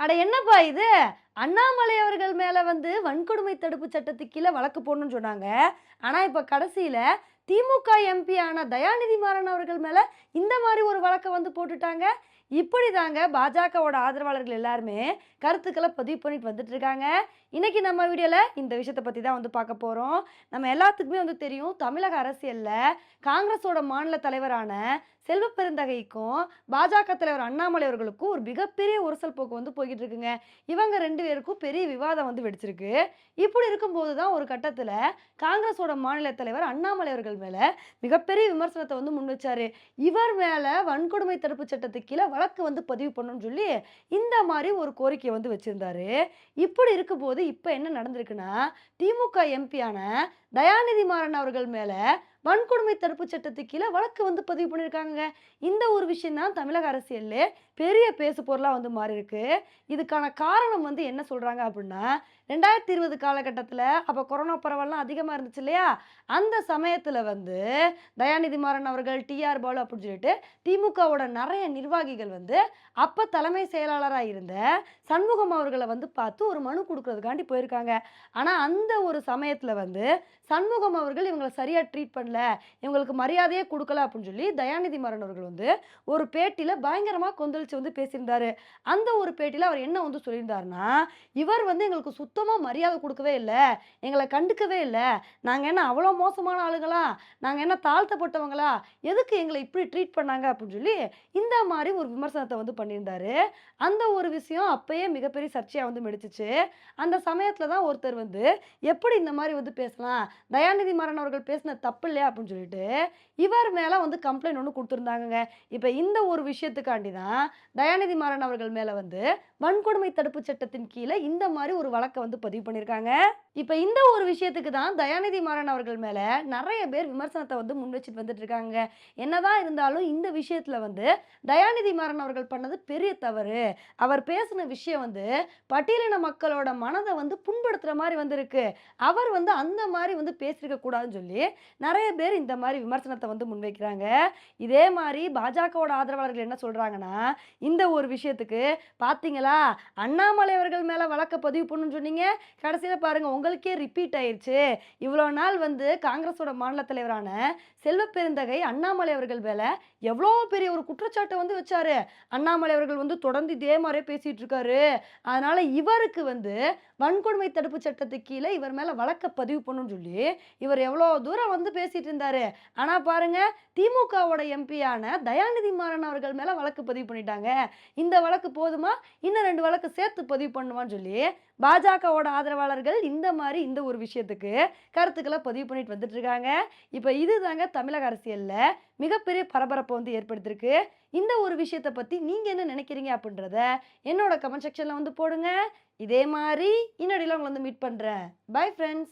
அட என்னப்பா இது? அண்ணாமலை அவர்கள் மேலே வந்து வன்கொடுமை தடுப்பு சட்டத்துக்கு கீழே வழக்கு போடணும்னு சொன்னாங்க. ஆனால் இப்போ கடைசியில் திமுக எம்பி ஆன தயாநிதி மாறன் அவர்கள் மேலே இந்த மாதிரி ஒரு வழக்கை வந்து போட்டுட்டாங்க. இப்படி தாங்க பாஜகவோட ஆதரவாளர்கள் எல்லாருமே கருத்துக்களை பதிவு பண்ணிட்டு வந்துட்டு இருக்காங்க. இன்னைக்கு நம்ம வீடியோவில் இந்த விஷயத்தை பற்றி தான் வந்து பார்க்க போகிறோம் நம்ம எல்லாத்துக்குமே வந்து தெரியும் தமிழக அரசியலில் காங்கிரஸோட மாநில தலைவரான செல்வ பெருந்தகைக்கும் பாஜக தலைவர் அண்ணாமலை அவர்களுக்கும் ஒரு மிகப்பெரிய உரசல் போக்கு வந்து போய்கிட்டு இருக்குங்க. இவங்க ரெண்டு பேருக்கும் பெரிய விவாதம் வந்து வெடிச்சிருக்கு. இப்படி இருக்கும்போது தான் ஒரு கட்டத்தில் காங்கிரஸோட மாநில தலைவர் அண்ணாமலை அவர்கள் மேலே மிகப்பெரிய விமர்சனத்தை வந்து முன் வச்சாரு. இவர் மேலே வன்கொடுமை தடுப்பு சட்டத்துக்கு கீழே வழக்கு வந்து பதிவு பண்ணணும்னு சொல்லி இந்த மாதிரி ஒரு கோரிக்கையை வந்து வச்சிருந்தாரு. இப்படி இருக்கும்போது இப்போ என்ன நடந்திருக்குன்னா திமுக எம்பியான தயாநிதி மாறன் அவர்கள் மேலே வன்கொடுமை தடுப்பு சட்டத்துக்கு கீழே வழக்கு வந்து பதிவு பண்ணியிருக்காங்க இந்த ஒரு விஷயம் தான் தமிழக அரசியலில் பெரிய பேசு பொருளாக வந்து மாறி இருக்கு இதுக்கான காரணம் வந்து என்ன சொல்கிறாங்க அப்படின்னா ரெண்டாயிரத்தி இருபது காலகட்டத்தில் அப்போ கொரோனா பரவல்லாம் அதிகமாக இருந்துச்சு இல்லையா? அந்த சமயத்தில் வந்து தயாநிதி மாறன் அவர்கள் டிஆர் பாலு அப்படின்னு சொல்லிட்டு திமுகவோட நிறைய நிர்வாகிகள் வந்து அப்போ தலைமை செயலாளராக இருந்த சண்முகம் அவர்களை வந்து பார்த்து ஒரு மனு கொடுக்கறதுக்காண்டி போயிருக்காங்க. ஆனால் அந்த ஒரு சமயத்தில் வந்து சண்முகம் அவர்கள் இவங்களை சரியாக ட்ரீட் பண்ண பண்ணல இவங்களுக்கு மரியாதையே கொடுக்கல அப்படின்னு சொல்லி தயாநிதி மாறன் அவர்கள் வந்து ஒரு பேட்டியில் பயங்கரமாக கொந்தளிச்சு வந்து பேசியிருந்தாரு. அந்த ஒரு பேட்டியில் அவர் என்ன வந்து சொல்லியிருந்தாருன்னா இவர் வந்து எங்களுக்கு சுத்தமாக மரியாதை கொடுக்கவே இல்லை எங்களை கண்டுக்கவே இல்லை நாங்கள் என்ன அவ்வளோ மோசமான ஆளுங்களா நாங்கள் என்ன தாழ்த்தப்பட்டவங்களா எதுக்கு எங்களை இப்படி ட்ரீட் பண்ணாங்க அப்படின்னு சொல்லி இந்த மாதிரி ஒரு விமர்சனத்தை வந்து பண்ணியிருந்தாரு. அந்த ஒரு விஷயம் அப்பயே மிகப்பெரிய சர்ச்சையாக வந்து மெடிச்சிச்சு அந்த சமயத்தில் தான் ஒருத்தர் வந்து எப்படி இந்த மாதிரி வந்து பேசலாம்? தயாநிதி மாறன் அவர்கள் பேசின தப்பு இல்லையா அப்படின்னு சொல்லிட்டு இவர் மேலே வந்து கம்ப்ளைண்ட் ஒன்று கொடுத்துருந்தாங்கங்க. இப்போ இந்த ஒரு விஷயத்துக்காண்டி தான் தயாநிதி மாறன் அவர்கள் மேலே வந்து வன்கொடுமை தடுப்பு சட்டத்தின் கீழே இந்த மாதிரி ஒரு வழக்கை வந்து பதிவு பண்ணியிருக்காங்க. இப்போ இந்த ஒரு விஷயத்துக்கு தான் தயாநிதி மாறன் அவர்கள் மேலே நிறைய பேர் விமர்சனத்தை வந்து முன் வச்சுட்டு வந்துட்டு இருக்காங்க. என்னதான் இருந்தாலும் இந்த விஷயத்தில் வந்து தயாநிதி மாறன் அவர்கள் பண்ணது பெரிய தவறு. அவர் பேசின விஷயம் வந்து பட்டியலின மக்களோட மனதை வந்து புண்படுத்துகிற மாதிரி வந்திருக்கு. அவர் வந்து அந்த மாதிரி வந்து பேசியிருக்க கூடாதுன்னு சொல்லி நிறைய பேர் இந்த மாதிரி விமர்சனத்தை வந்து முன்வைக்கிறாங்க. இதே மாதிரி பாஜகவோட ஆதரவாளர்கள் என்ன சொல்கிறாங்கன்னா இந்த ஒரு விஷயத்துக்கு பார்த்தீங்களா அண்ணாமலை அவர்கள் மேலே வழக்க பதிவு பண்ணுன்னு சொன்னீங்க. கடைசியில் பாருங்கள் உங்களுக்கே ரிப்பீட் ஆயிருச்சு. இவ்வளோ நாள் வந்து காங்கிரஸோட மாநில தலைவரான செல்வ பெருந்தகை அண்ணாமலை அவர்கள் மேலே எவ்வளோ பெரிய ஒரு குற்றச்சாட்டை வந்து வச்சாரு. அண்ணாமலை அவர்கள் வந்து தொடர்ந்து இதே மாதிரியே பேசிட்டு இருக்காரு. அதனால இவருக்கு வந்து வன்கொடுமை தடுப்பு சட்டத்துக்கு கீழே இவர் மேலே வழக்க பதிவு பண்ணுன்னு சொல்லி இவர் எவ்வளோ தூரம் வந்து பேசிட்டு இருந்தாரு ஆனா பாருங்க திமுகவோட எம்பியான தயாநிதி மாறன் அவர்கள் மேல வழக்கு பதிவு பண்ணிட்டாங்க. இந்த வழக்கு போதுமா? இன்னும் ரெண்டு வழக்கு சேர்த்து பதிவு பண்ணுவான்னு சொல்லி பாஜகவோட ஆதரவாளர்கள் இந்த மாதிரி இந்த ஒரு விஷயத்துக்கு கருத்துக்களை பதிவு பண்ணிட்டு வந்துட்டு இருக்காங்க இப்போ இதுதாங்க தமிழக அரசியலில் மிகப்பெரிய பரபரப்பை வந்து ஏற்படுத்தியிருக்கு. இந்த ஒரு விஷயத்தை பற்றி நீங்கள் என்ன நினைக்கிறீங்க அப்படின்றத என்னோட கமெண்ட் செக்ஷனில் வந்து போடுங்க. இதே மாதிரி இன்னடியில் உங்களை வந்து மீட் பண்ணுறேன் பை ஃப்ரெண்ட்ஸ்